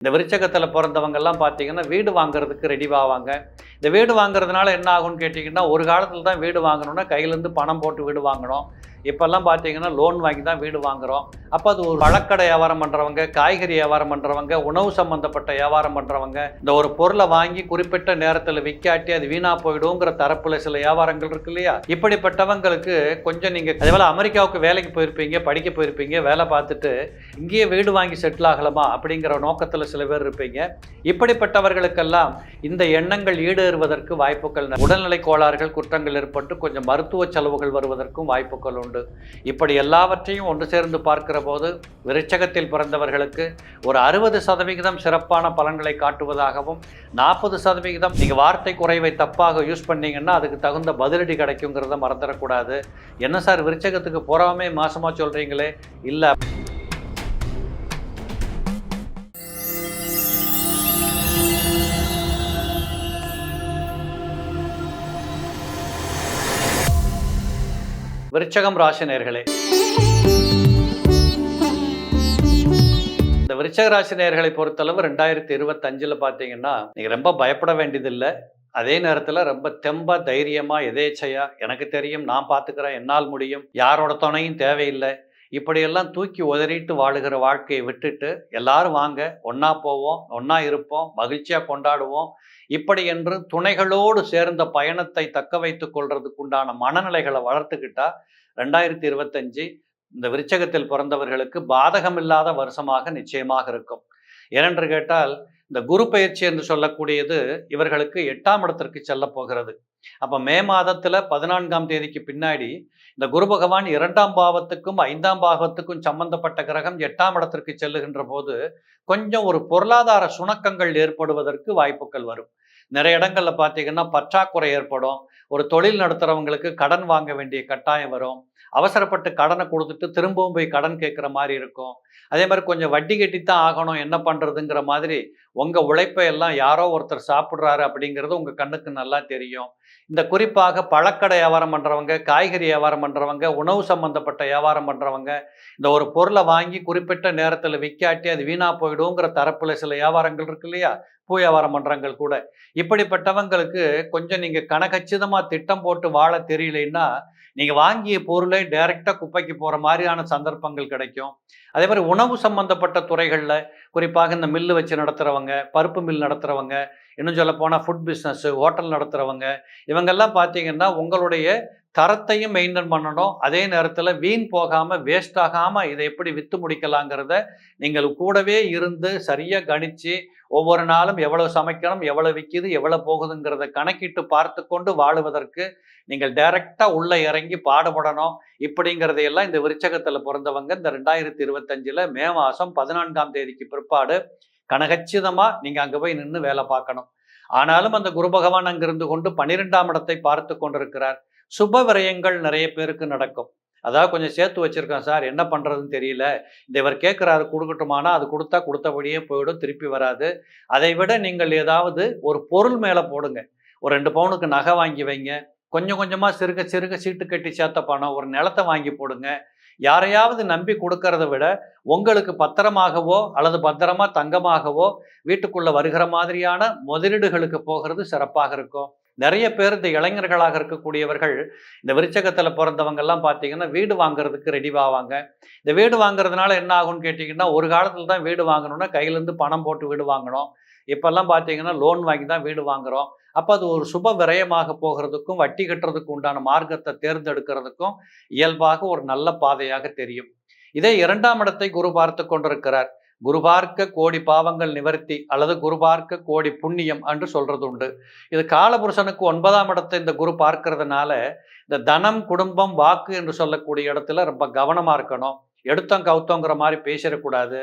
இந்த விருச்சகத்தில் பிறந்தவங்கெல்லாம் பார்த்தீங்கன்னா வீடு வாங்குறதுக்கு ரெடி ஆவாங்க. இந்த வீடு வாங்குறதுனால என்ன ஆகும்னு கேட்டிங்கன்னா ஒரு காலத்தில் தான் வீடு வாங்கணும்னா கையிலேருந்து பணம் போட்டு வீடு வாங்கணும். இப்போல்லாம் பார்த்தீங்கன்னா லோன் வாங்கி தான் வீடு வாங்குகிறோம் அப்போ அது ஒரு பழக்கடை வியாபாரம் பண்ணுறவங்க காய்கறி வியாபாரம் பண்ணுறவங்க உணவு சம்மந்தப்பட்ட வியாபாரம் பண்ணுறவங்க இந்த ஒரு பொருளை வாங்கி குறிப்பிட்ட நேரத்தில் விற்காட்டி அது வீணாக போயிடுங்கிற தரப்பில் சில வியாபாரங்கள் இருக்கு இல்லையா? இப்படிப்பட்டவங்களுக்கு கொஞ்சம் நீங்கள் அதே போல் அமெரிக்காவுக்கு வேலைக்கு போயிருப்பீங்க படிக்க போயிருப்பீங்க வேலை பார்த்துட்டு இங்கேயே வீடு வாங்கி செட்டில் ஆகலாமா அப்படிங்கிற நோக்கத்தில் சில பேர் இருப்பீங்க. இப்படிப்பட்டவர்களுக்கெல்லாம் இந்த எண்ணங்கள் ஈடேறுவதற்கு வாய்ப்புகள் உடல்நிலை கோளாறுகள் குற்றங்கள் ஏற்பட்டு கொஞ்சம் மருத்துவ செலவுகள் வருவதற்கும் வாய்ப்புகள் உண்டு. உண்டு. இப்படி எல்லாவற்றையும் ஒன்று சேர்ந்து பார்க்கிற போது விருச்சகத்தில் பிறந்தவர்களுக்கு ஒரு அறுபது சதவிகிதம் சிறப்பான பலன்களை காட்டுவதாகவும் நாற்பது சதவிகிதம் நீங்கள் வார்த்தை குறைவை தப்பாக யூஸ் பண்ணீங்கன்னா அதுக்கு தகுந்த பதிலடி கிடைக்குங்கிறத மறந்துடக்கூடாது. என்ன சார் விருச்சகத்துக்கு போகாமே மாசமாக சொல்கிறீங்களே இல்லை. விருச்சகம் ராசி நேர்களே. இந்த விருச்சக ராசி நேர்களை பொறுத்தளவு ரெண்டாயிரத்தி இருபத்தஞ்சில் பார்த்தீங்கன்னா நீங்கள் ரொம்ப பயப்பட வேண்டியதில்லை. அதே நேரத்தில் ரொம்ப தெம்பா தைரியமாக எதேச்சையா எனக்கு தெரியும் நான் பார்த்துக்கிறேன் என்னால் முடியும் யாரோட துணையும் தேவையில்லை. இப்படியெல்லாம் தூக்கி உதறிட்டு வாழுகிற வாழ்க்கையை விட்டுட்டு எல்லாரும் வாங்க ஒன்றா போவோம் ஒன்றா இருப்போம் மகிழ்ச்சியாக கொண்டாடுவோம் இப்படி என்று துணைகளோடு சேர்ந்த பயணத்தை தக்க வைத்துக் கொள்றதுக்கு உண்டான மனநிலைகளை வளர்த்துக்கிட்டா ரெண்டாயிரத்தி இருபத்தஞ்சு இந்த விருச்சகத்தில் பிறந்தவர்களுக்கு பாதகமில்லாத வருஷமாக நிச்சயமாக இருக்கும். ஏனென்று கேட்டால் இந்த குரு பயிற்சி என்று சொல்லக்கூடியது இவர்களுக்கு எட்டாம் இடத்திற்கு செல்ல போகிறது. அப்ப மே மாதத்துல பதினான்காம் தேதிக்கு பின்னாடி இந்த குரு பகவான் இரண்டாம் பாவத்துக்கும் ஐந்தாம் பாவத்துக்கும் சம்பந்தப்பட்ட கிரகம் எட்டாம் இடத்திற்கு செல்லுகின்ற போது கொஞ்சம் ஒரு பொருளாதார சுணக்கங்கள் ஏற்படுவதற்கு வாய்ப்புகள் வரும். நிறைய இடங்கள்ல பார்த்தீங்கன்னா பற்றாக்குறை ஏற்படும். ஒரு தொழில் நடத்துறவங்களுக்கு கடன் வாங்க வேண்டிய கட்டாயம் வரும். அவசரப்பட்டு கடனை கொடுத்துட்டு திரும்பவும் போய் கடன் கேட்குற மாதிரி இருக்கும். அதே மாதிரி கொஞ்சம் வட்டி கட்டித்தான் ஆகணும் என்ன பண்ணுறதுங்கிற மாதிரி உங்கள் உழைப்பை எல்லாம் யாரோ ஒருத்தர் சாப்பிட்றாரு அப்படிங்கிறது உங்கள் கண்ணுக்கு நல்லா தெரியும். இந்த குறிப்பாக பழக்கடை வியாபாரம் பண்ணுறவங்க காய்கறி வியாபாரம் பண்ணுறவங்க உணவு சம்மந்தப்பட்ட வியாபாரம் பண்ணுறவங்க இந்த ஒரு பொருளை வாங்கி குறிப்பிட்ட நேரத்தில் விற்காட்டி அது வீணாக போயிடுங்கிற தரப்பில் சில வியாபாரங்கள் இருக்கு இல்லையா? பூ வியாபாரம் பண்ணுறவங்க கூட. இப்படிப்பட்டவங்களுக்கு கொஞ்சம் நீங்கள் கணக்கச்சிதமாக திட்டம் போட்டு வாழ தெரியலைன்னா நீங்கள் வாங்கிய பொருளை டைரெக்டாக குப்பைக்கு போகிற மாதிரியான சந்தர்ப்பங்கள் கிடைக்கும். அதே மாதிரி உணவு சம்பந்தப்பட்ட துறைகளில் குறிப்பாக இந்த மில்லு வச்சு நடத்துகிறவங்க பருப்பு மில் நடத்துகிறவங்க இன்னும் சொல்ல போனால் ஃபுட் பிஸ்னஸ்ஸு ஹோட்டல் நடத்துகிறவங்க இவங்கெல்லாம் பார்த்தீங்கன்னா உங்களுடைய தரத்தையும் மெயின்டைன் பண்ணணும். அதே நேரத்தில் வீண் போகாமல் வேஸ்ட் ஆகாமல் இதை எப்படி விற்று முடிக்கலாங்கிறத நீங்கள் கூடவே இருந்து சரியாக கணித்து ஒவ்வொரு நாளும் எவ்வளவு சமைக்கணும் எவ்வளோ விற்கிது எவ்வளோ போகுதுங்கிறத கணக்கிட்டு பார்த்து கொண்டு வாழுவதற்கு நீங்கள் டைரெக்டாக உள்ளே இறங்கி பாடுபடணும். இப்படிங்கிறதையெல்லாம் இந்த விருச்சகத்தில் பிறந்தவங்க இந்த ரெண்டாயிரத்தி இருபத்தஞ்சில் மே மாதம் பதினான்காம் தேதிக்கு பிற்பாடு கனகச்சிதமாக நீங்கள் அங்கே போய் நின்று வேலை பார்க்கணும். ஆனாலும் அந்த குரு பகவான் அங்கிருந்து கொண்டு பன்னிரெண்டாம் இடத்தை பார்த்து கொண்டிருக்கிறார். சுப விரயங்கள் நிறைய பேருக்கு நடக்கும். அதாவது கொஞ்சம் சேர்த்து வச்சுருக்கேன் சார். என்ன பண்ணுறதுன்னு தெரியல. இந்த இவர் கேட்குறாரு கொடுக்கட்டுமானா அது கொடுத்தா கொடுத்தபடியே போயிடும் திருப்பி வராது. அதை விட நீங்கள் ஏதாவது ஒரு பொருள் மேலே போடுங்க. ஒரு ரெண்டு பவுனுக்கு நகை வாங்கி வைங்க. கொஞ்சம் கொஞ்சமாக சிறுக சிறுக சீட்டு கட்டி சேர்த்த பணம் ஒரு நிலத்தை வாங்கி போடுங்க. யாரையாவது நம்பி கொடுக்கறத விட உங்களுக்கு பத்திரமாகவோ அல்லது பத்திரமா தங்கமாகவோ வீட்டுக்குள்ளே வருகிற மாதிரியான முதலீடுகளுக்கு போகிறது சிறப்பாக இருக்கும். நிறைய பேர் இந்த இளைஞர்களாக இருக்கக்கூடியவர்கள் இந்த விருச்சகத்தில் பிறந்தவங்கெல்லாம் பார்த்தீங்கன்னா வீடு வாங்குறதுக்கு ரெடி ஆவாங்க. இந்த வீடு வாங்குறதுனால என்ன ஆகும்னு கேட்டிங்கன்னா ஒரு காலத்தில் தான் வீடு வாங்கணும்னா கையிலேருந்து பணம் போட்டு வீடு வாங்கணும். இப்போல்லாம் பார்த்தீங்கன்னா லோன் வாங்கி தான் வீடு வாங்குறோம். அப்போ அது ஒரு சுப விரயமாக போகிறதுக்கும் வட்டி கட்டுறதுக்கு உண்டான மார்க்கத்தை தேர்ந்தெடுக்கிறதுக்கும் இயல்பாக ஒரு நல்ல பாதையாக தெரியும். இதே இரண்டாம் இடத்தை குரு பார்த்து கொண்டிருக்கிறார். குரு பார்க்க கோடி பாவங்கள் நிவர்த்தி அல்லது குரு பார்க்க கோடி புண்ணியம் என்று சொல்றது உண்டு இது காலபுருஷனுக்கு ஒன்பதாம் இடத்தை இந்த குரு பார்க்கறதுனால இந்த தனம் குடும்பம் வாக்கு என்று சொல்லக்கூடிய இடத்துல ரொம்ப கவனமா இருக்கணும். எடுத்தோம் கவுத்தோங்கிற மாதிரி பேசிடக்கூடாது.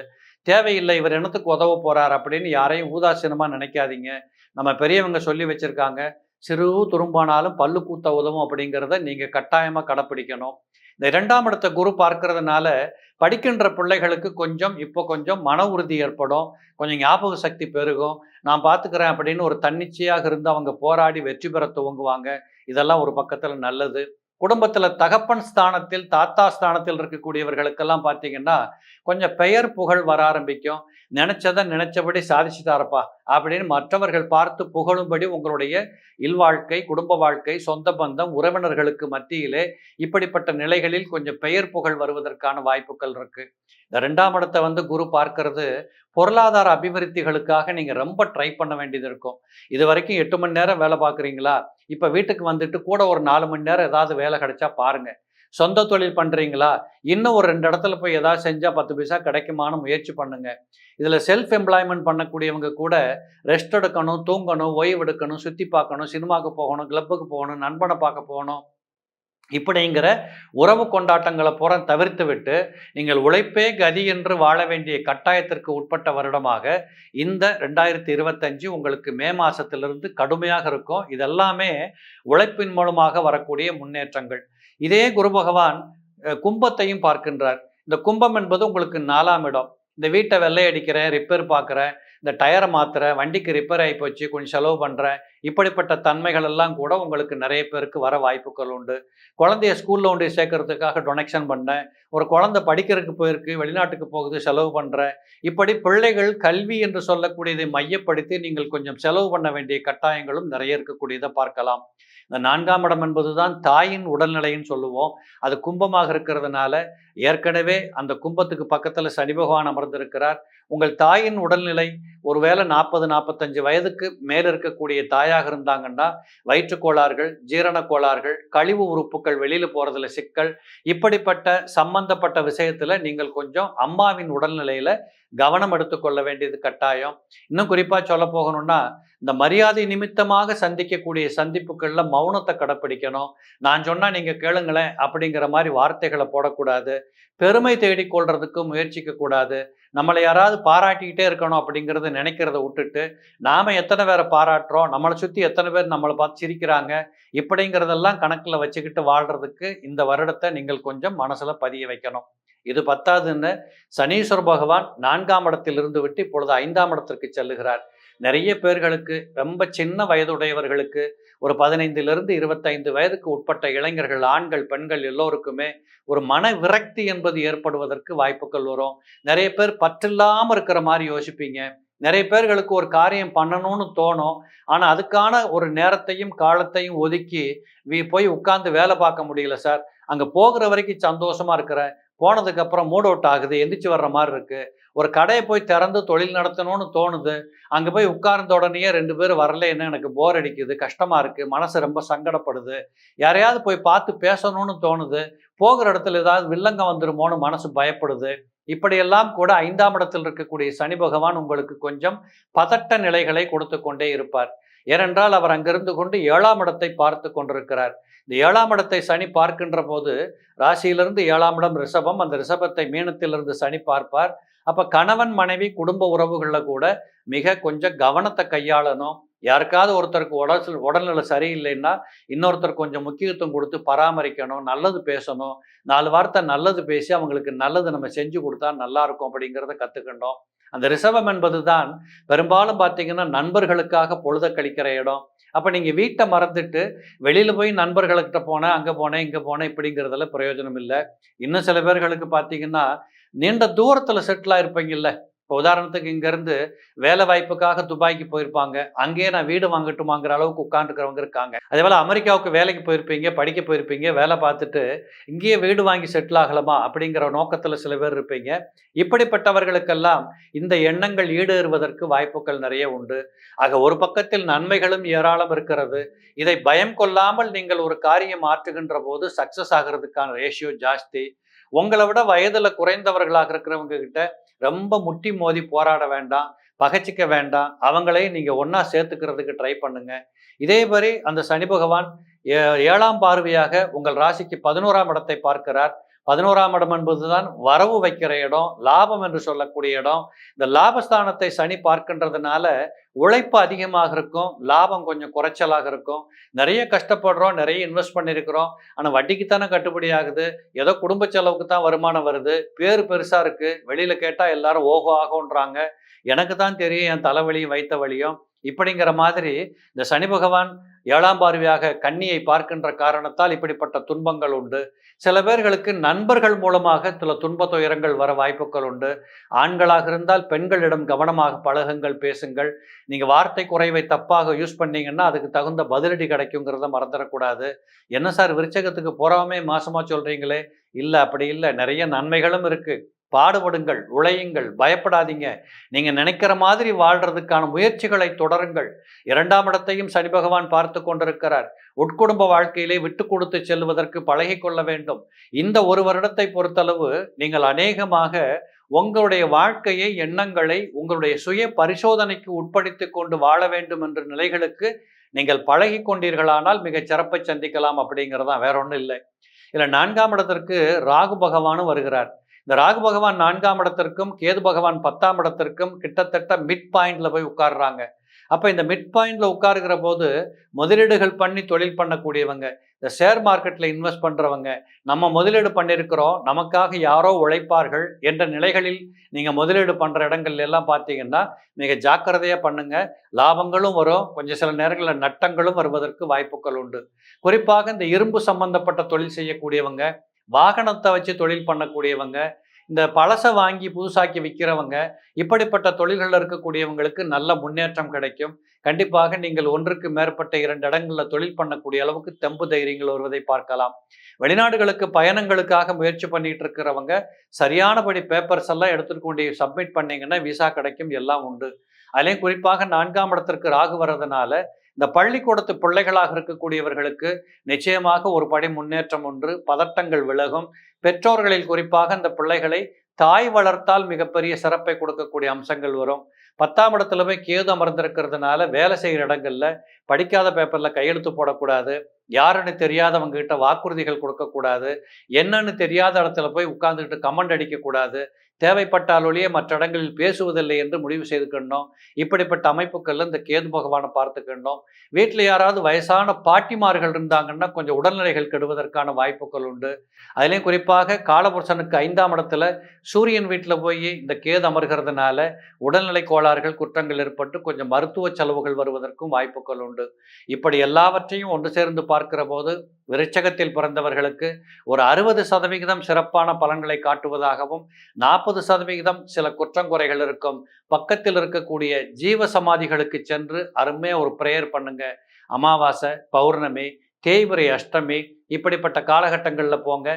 தேவையில்லை இவர் என்னத்துக்கு உதவ போறார் அப்படின்னு யாரையும் ஊதாசீனமா நினைக்காதீங்க. நம்ம பெரியவங்க சொல்லி வச்சிருக்காங்க. சிறு துரும்பானாலும் பல்லு கூத்த உதவும் அப்படிங்கிறத நீங்கள் கட்டாயமாக கடைப்பிடிக்கணும். இந்த இரண்டாம் இடத்தை குரு பார்க்கறதுனால படிக்கின்ற பிள்ளைகளுக்கு கொஞ்சம் இப்போ கொஞ்சம் மன உறுதி ஏற்படும். கொஞ்சம் ஞாபக சக்தி பெருகும். நான் பார்த்துக்கிறேன் அப்படின்னு ஒரு தன்னிச்சையாக இருந்து அவங்க போராடி வெற்றி பெற துவங்குவாங்க. இதெல்லாம் ஒரு பக்கத்தில் நல்லது. குடும்பத்தில் தகப்பன் ஸ்தானத்தில் தாத்தா ஸ்தானத்தில் இருக்கக்கூடியவர்களுக்கெல்லாம் பார்த்தீங்கன்னா கொஞ்சம் பெயர் புகழ் வர ஆரம்பிக்கும். நினச்சதை நினச்சபடி சாதிச்சுட்டாரப்பா. அப்படின்னு மற்றவர்கள் பார்த்து புகழும்படி உங்களுடைய இல்வாழ்க்கை குடும்ப வாழ்க்கை சொந்த பந்தம் உறவினர்களுக்கு மத்தியிலே இப்படிப்பட்ட நிலைகளில் கொஞ்சம் பெயர் புகழ் வருவதற்கான வாய்ப்புகள் இருக்கு. இந்த ரெண்டாம் இடத்தை வந்து குரு பார்க்கறது பொருளாதார அபிவிருத்திகளுக்காக நீங்க ரொம்ப ட்ரை பண்ண வேண்டியது இருக்கும். இது வரைக்கும் எட்டு மணி நேரம் வேலை பார்க்குறீங்களா? இப்போ வீட்டுக்கு வந்துட்டு கூட ஒரு நாலு மணி நேரம் ஏதாவது வேலை கிடைச்சா பாருங்கள் சொந்த தொழில் பண்ணுறீங்களா இன்னும் ஒரு ரெண்டு இடத்துல போய் ஏதாவது செஞ்சால் பத்து பைசா கிடைக்குமான்னு முயற்சி பண்ணுங்க. இதில் செல்ஃப் எம்ப்ளாய்மெண்ட் பண்ணக்கூடியவங்க கூட ரெஸ்ட் எடுக்கணும் தூங்கணும் ஓய்வு எடுக்கணும் சுற்றி பார்க்கணும் சினிமாவுக்கு போகணும் கிளப்புக்கு போகணும் நண்பனை பார்க்க போகணும். இப்படிங்கிற உறவு கொண்டாட்டங்களை புற தவிர்த்து விட்டு நீங்கள் உழைப்பே கதி என்று வாழ வேண்டிய கட்டாயத்திற்கு உட்பட்ட வருடமாக இந்த ரெண்டாயிரத்தி இருபத்தஞ்சு உங்களுக்கு மே மாசத்திலிருந்து கடுமையாக இருக்கும். இதெல்லாமே உழைப்பின் மூலமாக வரக்கூடிய முன்னேற்றங்கள். இதே குரு பகவான் கும்பத்தையும் பார்க்கின்றார். இந்த கும்பம் என்பது உங்களுக்கு நாலாம் இடம். இந்த வீட்டை வெள்ளை அடிக்கிறேன் ரிப்பேர் பார்க்குறேன் இந்த டயரை மாத்துறேன் வண்டிக்கு ரிப்பேர் ஆகி போச்சு கொஞ்சம் செலவு பண்ணுறேன் இப்படிப்பட்ட தன்மைகள் எல்லாம் கூட உங்களுக்கு நிறைய பேருக்கு வர வாய்ப்புகள் உண்டு. குழந்தைய ஸ்கூலில் கொண்டு சேர்க்கறதுக்காக டொனெக்ஷன் பண்ணேன். ஒரு குழந்தை படிக்கிறதுக்கு போயிருக்கு வெளிநாட்டுக்கு போகுது செலவு பண்ணுறேன் இப்படி பிள்ளைகள் கல்வி என்று சொல்லக்கூடியதை மையப்படுத்தி நீங்கள் கொஞ்சம் செலவு பண்ண வேண்டிய கட்டாயங்களும் நிறைய இருக்கக்கூடியதை பார்க்கலாம். இந்த நான்காம் இடம் என்பதுதான் தாயின் உடல்நிலைன்னு சொல்லுவோம். அது கும்பமாக இருக்கிறதுனால ஏற்கனவே அந்த கும்பத்துக்கு பக்கத்தில் சனி பகவான் அமர்ந்திருக்கிறார். உங்கள் தாயின் உடல்நிலை ஒருவேளை நாற்பது நாற்பத்தஞ்சு வயதுக்கு மேல் இருக்கக்கூடிய தாயாக இருந்தாங்கன்னா வயிற்று கோளாறுகள் ஜீரண கோளாறுகள் கழிவு உறுப்புகள் வெளியில் போகிறதுல சிக்கல் இப்படிப்பட்ட சம்பந்தப்பட்ட விஷயத்தில் நீங்கள் கொஞ்சம் அம்மாவின் உடல்நிலையில் கவனம் எடுத்துக்கொள்ள வேண்டியது கட்டாயம். இன்னும் குறிப்பாக சொல்ல போகணும்னா இந்த மரியாதை நிமித்தமாக சந்திக்கக்கூடிய சந்திப்புகளில் மௌனத்தை கடைப்பிடிக்கணும். நான் சொன்னால் நீங்கள் கேளுங்களேன் அப்படிங்கிற மாதிரி வார்த்தைகளை போடக்கூடாது. பெருமை தேடிக்கொள்றதுக்கு முயற்சிக்க கூடாது. நம்மளை யாராவது பாராட்டிக்கிட்டே இருக்கணும் அப்படிங்கிறத நினைக்கிறத விட்டுட்டு நாம எத்தனை பேரை பாராட்டுறோம் நம்மளை சுற்றி எத்தனை பேர் நம்மளை பார்த்து சிரிக்கிறாங்க இப்படிங்கிறதெல்லாம் கணக்கில் வச்சுக்கிட்டு வாழ்றதுக்கு இந்த வருடத்தை நீங்கள் கொஞ்சம் மனசில் பதிய வைக்கணும். இது பத்தாதுன்னு சனீஸ்வர பகவான் நான்காம் இடத்திலிருந்து விட்டு இப்பொழுது ஐந்தாம் இடத்திற்கு செல்லுகிறார். நிறைய பேர்களுக்கு ரொம்ப சின்ன வயதுடையவர்களுக்கு ஒரு பதினைந்திலிருந்து இருபத்தைந்து வயதுக்கு உட்பட்ட இளைஞர்கள் ஆண்கள் பெண்கள் எல்லோருக்குமே ஒரு மன விரக்தி என்பது ஏற்படுவதற்கு வாய்ப்புகள் வரும். நிறைய பேர் பற்றில்லாமல் இருக்கிற மாதிரி யோசிப்பீங்க. நிறைய பேர்களுக்கு ஒரு காரியம் பண்ணணும்னு தோணும். ஆனால் அதுக்கான ஒரு நேரத்தையும் காலத்தையும் ஒதுக்கி வீ போய் உட்கார்ந்து வேலை பார்க்க முடியல சார். அங்கே போகிற வரைக்கும் சந்தோஷமா இருக்கிறேன். போனதுக்கப்புறம் மூட் அவுட் ஆகுது எந்திரிச்சு வர்ற மாதிரி இருக்குது ஒரு கடையை போய் திறந்து தொழில் நடத்தணும்னு தோணுது. அங்கே போய் உட்கார்ந்த உடனேயே ரெண்டு பேர் வரலைன்னு எனக்கு போர் அடிக்குது கஷ்டமாக இருக்குது மனசு ரொம்ப சங்கடப்படுது. யாரையாவது போய் பார்த்து பேசணும்னு தோணுது. போகிற இடத்துல ஏதாவது வில்லங்க வந்துருமோன்னு மனசு பயப்படுது. இப்படியெல்லாம் கூட ஐந்தாம் இடத்தில் இருக்கக்கூடிய சனி பகவான் உங்களுக்கு கொஞ்சம் பதட்ட நிலைகளை கொடுத்து கொண்டே இருப்பார். ஏனென்றால் அவர் அங்கிருந்து கொண்டு ஏழாம் இடத்தை பார்த்து கொண்டிருக்கிறார். இந்த ஏழாம் இடத்தை சனி பார்க்கின்ற போது ராசியிலிருந்து ஏழாம் இடம் ரிஷபம் அந்த ரிஷபத்தை மீனத்திலிருந்து சனி பார்ப்பார். அப்போ கணவன் மனைவி குடும்ப உறவுகளில் கூட மிக கொஞ்சம் கவனத்தை கையாளணும். யாருக்காவது ஒருத்தருக்கு உடல் உடல்நிலை சரியில்லைன்னா இன்னொருத்தர் கொஞ்சம் முக்கியத்துவம் கொடுத்து பராமரிக்கணும் நல்லது பேசணும். நாலு வார்த்தை நல்லது பேசி அவங்களுக்கு நல்லது நம்ம செஞ்சு கொடுத்தா நல்லா இருக்கும் அப்படிங்கிறத கற்றுக்கணும் அந்த ரிசவம் என்பது தான் பெரும்பாலும் பார்த்தீங்கன்னா நண்பர்களுக்காக பொழுத கழிக்கிற இடம். அப்போ நீங்கள் வீட்டை மறந்துட்டு வெளியில் போய் நண்பர்கள்கிட்ட போனேன் அங்கே போனேன் இங்கே போனேன் இப்படிங்கிறதுல பிரயோஜனம் இல்லை. இன்னும் சில பேர்களுக்கு பார்த்தீங்கன்னா நீண்ட தூரத்தில் செட்டில் ஆயிருப்பீங்கல்ல. இப்போ உதாரணத்துக்கு இங்கேருந்து வேலை வாய்ப்புக்காக துபாய்க்கு போயிருப்பாங்க. அங்கேயே நான் வீடு வாங்கட்டுமாங்கிற அளவுக்கு உட்காந்துக்கிறவங்க இருக்காங்க. அதே போல் அமெரிக்காவுக்கு வேலைக்கு போயிருப்பீங்க படிக்க போயிருப்பீங்க வேலை பார்த்துட்டு இங்கேயே வீடு வாங்கி செட்டில் ஆகலாமா அப்படிங்கிற நோக்கத்தில் சில பேர் இருப்பீங்க. இப்படிப்பட்டவர்களுக்கெல்லாம் இந்த எண்ணங்கள் ஈடேறுவதற்கு வாய்ப்புகள் நிறைய உண்டு. ஆக ஒரு பக்கத்தில் நன்மைகளும் ஏராளம் இருக்கிறது. இதை பயம் கொள்ளாமல் நீங்கள் ஒரு காரியம் ஆற்றுகின்ற போது சக்சஸ் ஆகிறதுக்கான ரேஷியோ ஜாஸ்தி. உங்களை விட வயதில் குறைந்தவர்களாக இருக்கிறவங்க கிட்ட ரொம்ப முட்டி மோதி போராட வேண்டாம் பகைச்சிக்க வேண்டாம். அவங்களையும் நீங்கள் ஒன்றா சேர்த்துக்கிறதுக்கு ட்ரை பண்ணுங்க. இதே மாதிரி அந்த சனி பகவான் ஏ- ஏழாம் பார்வையாக உங்கள் ராசிக்கு பதினோராம் இடத்தை பார்க்கிறார். பதினோராம் இடம் என்பதுதான் வரவு வைக்கிற இடம் லாபம் என்று சொல்லக்கூடிய இடம். இந்த லாபஸ்தானத்தை சனி பார்க்கின்றதுனால உழைப்பு அதிகமாக இருக்கும் லாபம் கொஞ்சம் குறைச்சலாக இருக்கும். நிறைய கஷ்டப்படுறோம் நிறைய இன்வெஸ்ட் பண்ணியிருக்கிறோம் ஆனால் வட்டிக்குத்தானே கட்டுப்படி ஆகுது. ஏதோ குடும்ப செலவுக்கு தான் வருமானம் வருது. பேர் பெருசாக இருக்குது வெளியில் கேட்டால் எல்லாரும் ஓகோ ஆகோன்றாங்க எனக்கு தான் தெரியும் என் தலைவலியும் வைத்த வழியும் இப்படிங்கிற மாதிரி இந்த சனி பகவான் ஏழாம் பார்வையாக கன்னியை பார்க்கின்ற காரணத்தால் இப்படிப்பட்ட துன்பங்கள் உண்டு. சில பேர்களுக்கு நண்பர்கள் மூலமாக சில துன்ப துயரங்கள் வர வாய்ப்புகள் உண்டு. ஆண்களாக இருந்தால் பெண்களிடம் கவனமாக பழகுங்கள் பேசுங்கள். நீங்கள் வார்த்தை குறைவை தப்பாக யூஸ் பண்ணீங்கன்னா அதுக்கு தகுந்த பதிலடி கிடைக்குங்கிறத மறந்துடக்கூடாது. என்ன சார் விருச்சகத்துக்கு போறாமே மாசமாக சொல்கிறீங்களே இல்லை அப்படி இல்லை. நிறைய நன்மைகளும் இருக்குது பாடுபடுங்கள் உழையுங்கள் பயப்படாதீங்க. நீங்க நினைக்கிற மாதிரி வாழ்றதுக்கான முயற்சிகளை தொடருங்கள். இரண்டாம் இடத்தையும் சனி பகவான் பார்த்து கொண்டிருக்கிறார். உட்குடும்ப வாழ்க்கையிலே விட்டு கொடுத்து செல்வதற்கு பழகி கொள்ள வேண்டும். இந்த ஒரு வருடத்தை பொறுத்தளவு நீங்கள் அநேகமாக உங்களுடைய வாழ்க்கையை எண்ணங்களை உங்களுடைய சுய பரிசோதனைக்கு உட்படுத்தி கொண்டு வாழ வேண்டும் என்ற நிலைகளுக்கு நீங்கள் பழகி கொண்டீர்களானால் மிகச் சிறப்பை சந்திக்கலாம் அப்படிங்கிறதான் வேற ஒன்றும் இல்லை. இல்லை நான்காம் இடத்திற்கு ராகு பகவானும் வருகிறார். இந்த ராகு பகவான் நான்காம் இடத்திற்கும் கேது பகவான் பத்தாம் இடத்திற்கும் கிட்டத்தட்ட மிட் பாயிண்ட்ல போய் உட்கார்றாங்க. அப்ப இந்த மிட் பாயிண்ட்ல உட்காருகிற போது முதலீடுகள் பண்ணி தொழில் பண்ணக்கூடியவங்க இந்த ஷேர் மார்க்கெட்ல இன்வெஸ்ட் பண்றவங்க நம்ம முதலீடு பண்ணியிருக்கிறோம் நமக்காக யாரோ உழைப்பார்கள் என்ற நிலைகளில் நீங்க முதலீடு பண்ற இடங்கள்ல எல்லாம் பார்த்தீங்கன்னா மிக ஜாக்கிரதையா பண்ணுங்க. லாபங்களும் வரும். கொஞ்சம் சில நேரங்களில் நட்டங்களும் வருவதற்கு வாய்ப்புகள் உண்டு. குறிப்பாக இந்த இரும்பு சம்பந்தப்பட்ட தொழில் செய்யக்கூடியவங்க வாகனத்தை வச்சு தொழில் பண்ணக்கூடியவங்க இந்த பழசை வாங்கி புதுசாக்கி விற்கிறவங்க இப்படிப்பட்ட தொழில்களில் இருக்கக்கூடியவங்களுக்கு நல்ல முன்னேற்றம் கிடைக்கும். கண்டிப்பாக நீங்கள் ஒன்றுக்கு மேற்பட்ட இரண்டு இடங்களில் தொழில் பண்ணக்கூடிய அளவுக்கு தெம்பு தைரியங்கள் வருவதை பார்க்கலாம். வெளிநாடுகளுக்கு பயணங்களுக்காக முயற்சி பண்ணிட்டு இருக்கிறவங்க சரியானபடி பேப்பர்ஸ் எல்லாம் எடுத்துட்டு கொண்டு சப்மிட் பண்ணீங்கன்னா விசா கிடைக்கும் எல்லாம் உண்டு. அதுலேயும் குறிப்பாக நான்காம் இடத்திற்கு ராகு வர்றதுனால இந்த பள்ளிக்கூடத்து பிள்ளைகளாக இருக்கக்கூடியவர்களுக்கு நிச்சயமாக ஒரு படி முன்னேற்றம் ஒன்று பதட்டங்கள் விலகும். பெற்றோர்களில் குறிப்பாக இந்த பிள்ளைகளை தாய் வளர்த்தால் மிகப்பெரிய சிறப்பை கொடுக்கக்கூடிய அம்சங்கள் வரும். பத்தாம் இடத்துல போய் கேது அமர்ந்திருக்கிறதுனால வேலை செய்கிற இடங்கள்ல படிக்காத பேப்பர்ல கையெழுத்து போடக்கூடாது. யாருன்னு தெரியாதவங்க கிட்ட வாக்குறுதிகள் கொடுக்கக்கூடாது. என்னன்னு தெரியாத இடத்துல போய் உட்காந்துக்கிட்டு கமெண்ட் அடிக்கக்கூடாது. தேவைப்பட்டாலொழிய மற்ற இடங்களில் பேசுவதில்லை என்று முடிவு செய்துக்கணும் இப்படிப்பட்ட அமைப்புகள்ல இந்த கேது பகவானை பார்த்துக்கணும் வீட்டில் யாராவது வயசான பாட்டிமார்கள் இருந்தாங்கன்னா கொஞ்சம் உடல்நிலைகள் கெடுவதற்கான வாய்ப்புகள் உண்டு. அதுலேயும் குறிப்பாக காலபுருஷனுக்கு ஐந்தாம் இடத்துல சூரியன் வீட்டில் போய் இந்த கேது அமர்கிறதுனால உடல்நிலை கோளாறுகள் குற்றங்கள் ஏற்பட்டு கொஞ்சம் மருத்துவ செலவுகள் வருவதற்கும் வாய்ப்புகள் உண்டு. இப்படி எல்லாவற்றையும் ஒன்று சேர்ந்து பார்க்கிற போது விருச்சகத்தில் பிறந்தவர்களுக்கு ஒரு அறுபது சதவிகிதம் சிறப்பான பலன்களை காட்டுவதாகவும் நாற்பது சதவிகிதம் சில குற்றங்குறைகள் இருக்கும். பக்கத்தில் இருக்கக்கூடிய ஜீவ சமாதிகளுக்கு சென்று அருமையாக ஒரு ப்ரேயர் பண்ணுங்க. அமாவாசை பௌர்ணமி தேய்பிரை அஷ்டமி இப்படிப்பட்ட காலகட்டங்களில் போங்க.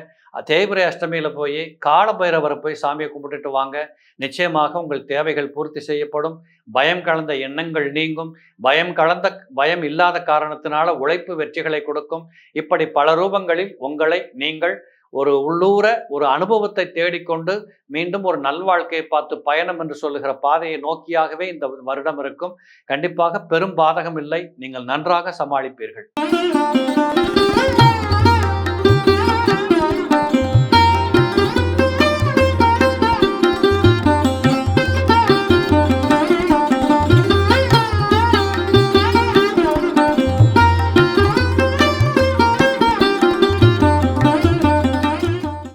தேய்பிரை அஷ்டமியில் போய் காலபைரவரை போய் சாமியை கும்பிட்டுட்டு வாங்க. நிச்சயமாக உங்கள் தேவைகள் பூர்த்தி செய்யப்படும். பயம் கலந்த எண்ணங்கள் நீங்கும். பயம் கலந்த பயம் இல்லாத காரணத்தினால உழைப்பு வெற்றிகளை கொடுக்கும். இப்படி பல ரூபங்களில் உங்களை நீங்கள் ஒரு உள்ளூர ஒரு அனுபவத்தை தேடிக்கொண்டு மீண்டும் ஒரு நல்வாழ்க்கையை பார்த்து பயணம் என்று சொல்லுகிற பாதையை நோக்கியாகவே இந்த வருடம் இருக்கும். கண்டிப்பாக பெரும் பாதகம் இல்லை. நீங்கள் நன்றாக சமாளிப்பீர்கள்.